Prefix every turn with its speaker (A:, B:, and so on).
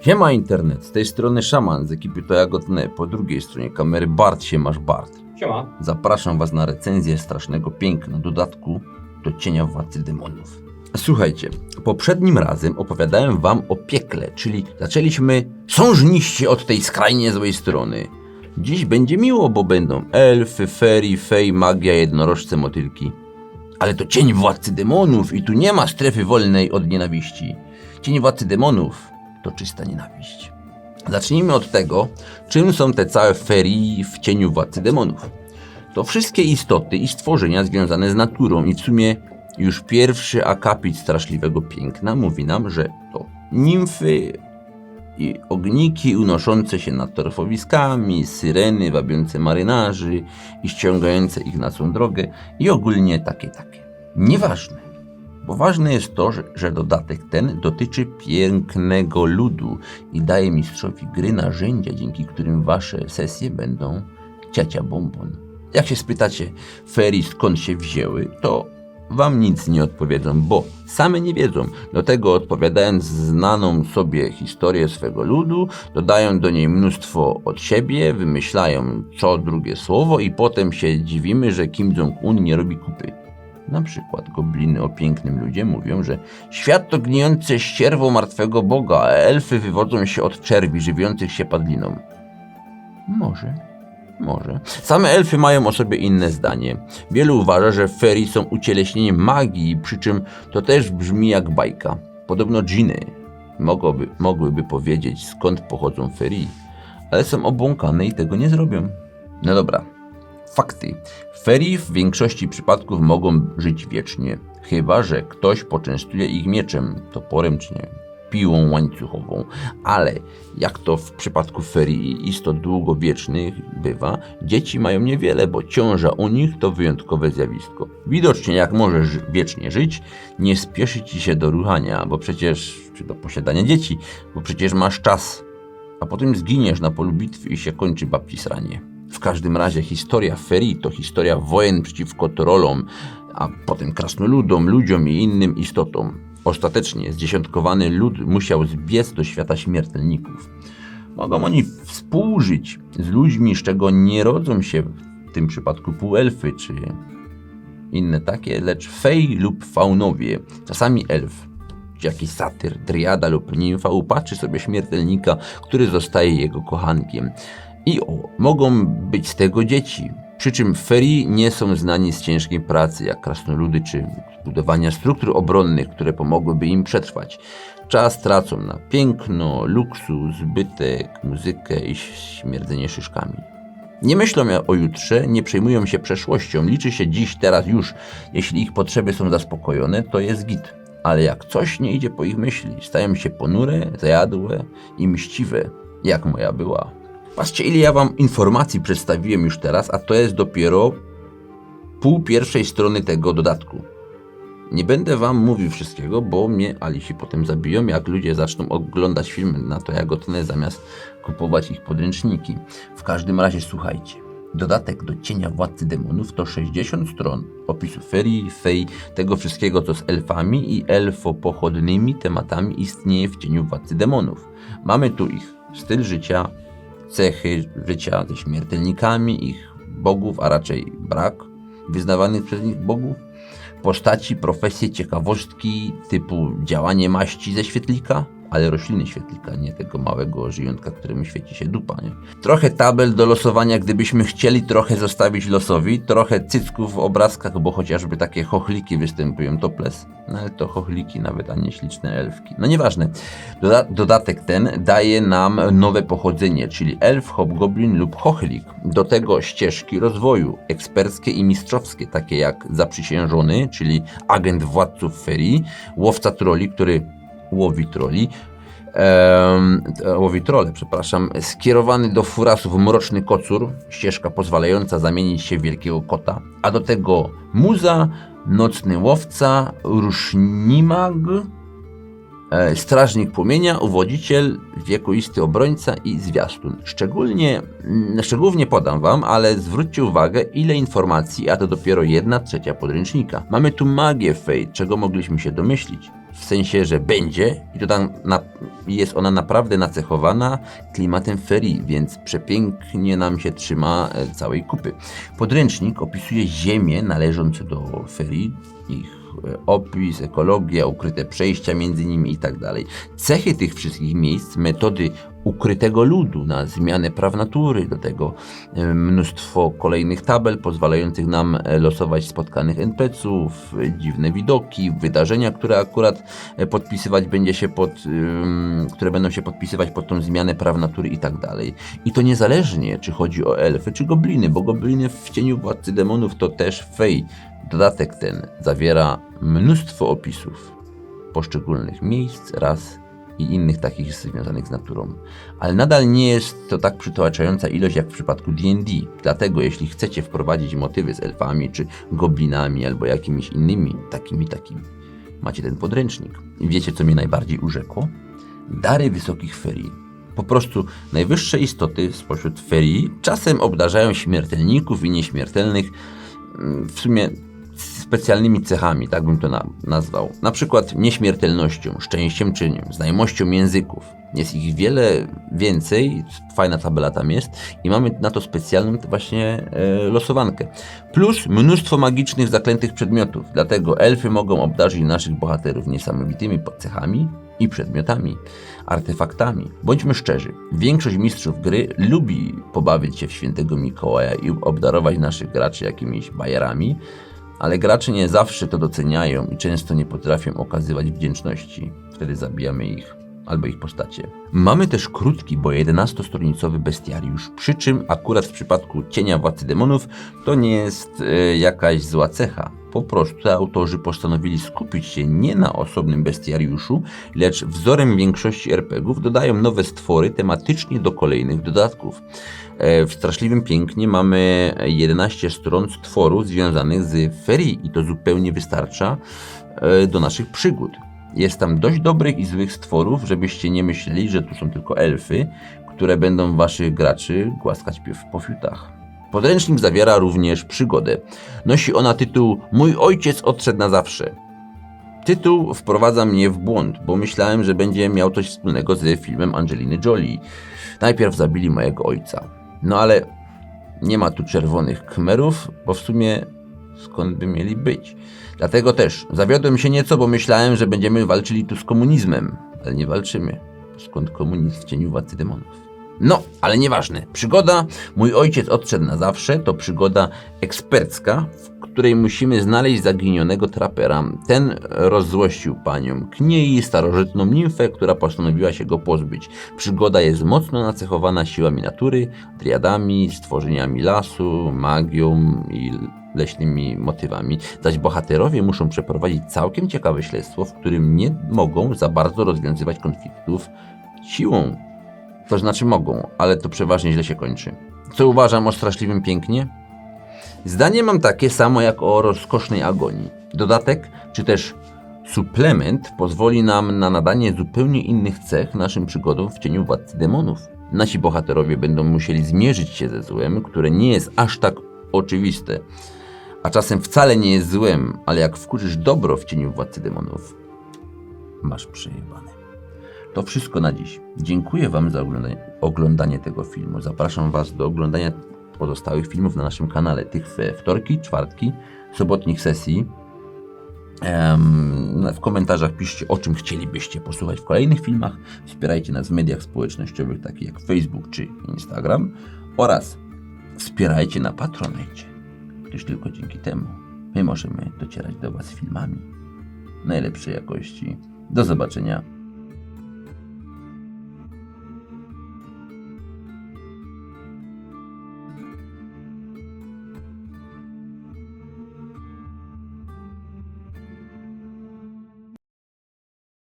A: Siema internet, z tej strony Szaman z ekipy To Jagodne, po drugiej stronie kamery Bart się masz Bart.
B: Siema.
A: Zapraszam was na recenzję strasznego piękna, dodatku do Cienia Władcy Demonów. Słuchajcie, poprzednim razem opowiadałem wam o piekle, czyli zaczęliśmy sążniście od tej skrajnie złej strony. Dziś będzie miło, bo będą elfy, ferii, fej, magia, jednorożce, motylki. Ale to cień władcy demonów i tu nie ma strefy wolnej od nienawiści. Cień władcy demonów to czysta nienawiść. Zacznijmy od tego, czym są te całe ferii w cieniu władcy demonów. To wszystkie istoty i stworzenia związane z naturą i w sumie już pierwszy akapit straszliwego piękna mówi nam, że to nimfy i ogniki unoszące się nad torfowiskami, syreny wabiące marynarzy i ściągające ich na swą drogę i ogólnie takie takie. Nieważne, bo ważne jest to, że, że dodatek ten dotyczy pięknego ludu i daje mistrzowi gry narzędzia, dzięki którym wasze sesje będą ciacia bombon. Jak się spytacie ferii skąd się wzięły, to wam nic nie odpowiedzą, bo same nie wiedzą. Do tego odpowiadając znaną sobie historię swego ludu, dodają do niej mnóstwo od siebie, wymyślają co drugie słowo i potem się dziwimy, że Kim Jong-un nie robi kupy. Na przykład gobliny o pięknym ludzie mówią, że świat to gnijące ścierwo martwego boga, a elfy wywodzą się od czerwi żywiących się padliną. Może. Może. Same elfy mają o sobie inne zdanie. Wielu uważa, że ferii są ucieleśnieniem magii, przy czym to też brzmi jak bajka. Podobno dżiny mogłoby, mogłyby powiedzieć skąd pochodzą ferii, ale są obłąkane i tego nie zrobią. No dobra, fakty. Ferii w większości przypadków mogą żyć wiecznie, chyba że ktoś poczęstuje ich mieczem, toporem czy nie piłą łańcuchową. Ale jak to w przypadku ferii i istot długowiecznych bywa, dzieci mają niewiele, bo ciąża u nich to wyjątkowe zjawisko. Widocznie jak możesz wiecznie żyć, nie spieszy ci się do ruchania, bo przecież, czy do posiadania dzieci, bo przecież masz czas, a potem zginiesz na polu bitwy i się kończy babci sranie. W każdym razie historia ferii to historia wojen przeciwko trolom, a potem krasnoludom, ludziom i innym istotom. Ostatecznie zdziesiątkowany lud musiał zbiec do świata śmiertelników. Mogą oni współżyć z ludźmi, z czego nie rodzą się w tym przypadku półelfy czy inne takie, lecz fej lub faunowie, czasami elf, czy jakiś satyr, driada lub nimfa upatrzy sobie śmiertelnika, który zostaje jego kochankiem. I o, mogą być z tego dzieci. Przy czym ferii nie są znani z ciężkiej pracy, jak krasnoludy, czy budowania struktur obronnych, które pomogłyby im przetrwać. Czas tracą na piękno, luksus, zbytek, muzykę i śmierdzenie szyszkami. Nie myślą o jutrze, nie przejmują się przeszłością, liczy się dziś, teraz już. Jeśli ich potrzeby są zaspokojone, to jest git. Ale jak coś nie idzie po ich myśli, stają się ponure, zajadłe i mściwe, jak moja była. Patrzcie, ile ja wam informacji przedstawiłem już teraz, a to jest dopiero pół pierwszej strony tego dodatku. Nie będę wam mówił wszystkiego, bo mnie Alisi potem zabiją, jak ludzie zaczną oglądać filmy na to jagotne, zamiast kupować ich podręczniki. W każdym razie słuchajcie. Dodatek do Cienia Władcy Demonów to 60 stron opisu ferii, fej, tego wszystkiego, co z elfami i elfopochodnymi tematami istnieje w Cieniu Władcy Demonów. Mamy tu ich styl życia, cechy życia śmiertelnikami, ich bogów, a raczej brak wyznawanych przez nich bogów, postaci, profesje, ciekawostki typu działanie maści ze świetlika, ale rośliny świetlika, nie tego małego żyjątka, któremu świeci się dupa, nie? Trochę tabel do losowania, gdybyśmy chcieli trochę zostawić losowi, trochę cycków w obrazkach, bo chociażby takie chochliki występują topless, no ale to chochliki nawet, a nie śliczne elfki. No nieważne. Doda dodatek ten daje nam nowe pochodzenie, czyli elf, hobgoblin lub chochlik. Do tego ścieżki rozwoju, eksperckie i mistrzowskie, takie jak zaprzysiężony, czyli agent władców ferii, łowca troli, który łowi troli, łowi trole, przepraszam, skierowany do furasów mroczny kocur, ścieżka pozwalająca zamienić się w wielkiego kota, a do tego muza, nocny łowca, rusznimag, e, strażnik płomienia, uwodziciel, wiekuisty obrońca i zwiastun. Szczególnie, mm, szczególnie podam wam, ale zwróćcie uwagę, ile informacji, a to dopiero jedna trzecia podręcznika. Mamy tu magię Fate, czego mogliśmy się domyślić. W sensie, że będzie i to tam na, jest ona naprawdę nacechowana klimatem ferii, więc przepięknie nam się trzyma e, całej kupy. Podręcznik opisuje ziemię należące do ferii, ich e, opis, ekologia, ukryte przejścia między nimi i tak dalej. Cechy tych wszystkich miejsc, metody ukrytego ludu na zmianę praw natury, do tego e, mnóstwo kolejnych tabel pozwalających nam e, losować spotkanych NPC-ów, dziwne widoki, wydarzenia, które akurat e, podpisywać będzie się pod, które będą się podpisywać pod tą zmianę praw natury i tak dalej. I to niezależnie, czy chodzi o elfy, czy gobliny, bo gobliny w cieniu władcy demonów to też fej. Dodatek ten zawiera mnóstwo opisów poszczególnych miejsc, ras i innych takich związanych z naturą. Ale nadal nie jest to tak przytłaczająca ilość jak w przypadku D&D. Dlatego jeśli chcecie wprowadzić motywy z elfami, czy goblinami, albo jakimiś innymi takimi, takimi, macie ten podręcznik. I wiecie, co mnie najbardziej urzekło? Dary wysokich ferii. Po prostu najwyższe istoty spośród ferii czasem obdarzają śmiertelników i nieśmiertelnych w sumie specjalnymi cechami, tak bym to na, nazwał. Na przykład nieśmiertelnością, szczęściem czy nie wiem, znajomością języków. Jest ich wiele więcej, fajna tabela tam jest i mamy na to specjalną właśnie e, losowankę. Plus mnóstwo magicznych, zaklętych przedmiotów. Dlatego elfy mogą obdarzyć naszych bohaterów niesamowitymi cechami i przedmiotami, artefaktami. Bądźmy szczerzy, większość mistrzów gry lubi pobawić się w świętego Mikołaja i obdarować naszych graczy jakimiś bajerami, ale gracze nie zawsze to doceniają i często nie potrafią okazywać wdzięczności. Wtedy zabijamy ich albo ich postacie. Mamy też krótki, bo 11-stronicowy bestiariusz, przy czym akurat w przypadku Cienia Władcy Demonów to nie jest e, jakaś zła cecha. Po prostu autorzy postanowili skupić się nie na osobnym bestiariuszu, lecz wzorem większości RPGów dodają nowe stwory tematycznie do kolejnych dodatków. E, W Straszliwym Pięknie mamy 11 stron stworów związanych z ferii i to zupełnie wystarcza e, do naszych przygód. Jest tam dość dobrych i złych stworów, żebyście nie myśleli, że tu są tylko elfy, które będą waszych graczy głaskać po fiutach. Podręcznik zawiera również przygodę. Nosi ona tytuł Mój ojciec odszedł na zawsze. Tytuł wprowadza mnie w błąd, bo myślałem, że będzie miał coś wspólnego z filmem Angeliny Jolie. Najpierw zabili mojego ojca. No ale nie ma tu czerwonych kmerów, bo w sumie skąd by mieli być? Dlatego też zawiodłem się nieco, bo myślałem, że będziemy walczyli tu z komunizmem, ale nie walczymy. Skąd komunizm w cieniu władcy demonów? No, ale nieważne. Przygoda Mój ojciec odszedł na zawsze to przygoda ekspercka, w której musimy znaleźć zaginionego trapera. Ten rozzłościł panią Kniei, starożytną nimfę, która postanowiła się go pozbyć. Przygoda jest mocno nacechowana siłami natury, triadami, stworzeniami lasu, magią i leśnymi motywami, zaś bohaterowie muszą przeprowadzić całkiem ciekawe śledztwo, w którym nie mogą za bardzo rozwiązywać konfliktów siłą. To znaczy mogą, ale to przeważnie źle się kończy. Co uważam o straszliwym pięknie? Zdanie mam takie samo jak o rozkosznej agonii. Dodatek, czy też suplement pozwoli nam na nadanie zupełnie innych cech naszym przygodom w cieniu władcy demonów. Nasi bohaterowie będą musieli zmierzyć się ze złem, które nie jest aż tak oczywiste, a czasem wcale nie jest złem, ale jak wkurzysz dobro w cieniu władcy demonów, masz przejebane. To wszystko na dziś. Dziękuję Wam za oglądanie, oglądanie tego filmu. Zapraszam Was do oglądania pozostałych filmów na naszym kanale. Tych we wtorki, czwartki, sobotnich sesji. W komentarzach piszcie, o czym chcielibyście posłuchać w kolejnych filmach. Wspierajcie nas w mediach społecznościowych, takich jak Facebook czy Instagram. Oraz wspierajcie na Patronite, tylko dzięki temu. My możemy docierać do Was filmami. Najlepszej jakości. Do zobaczenia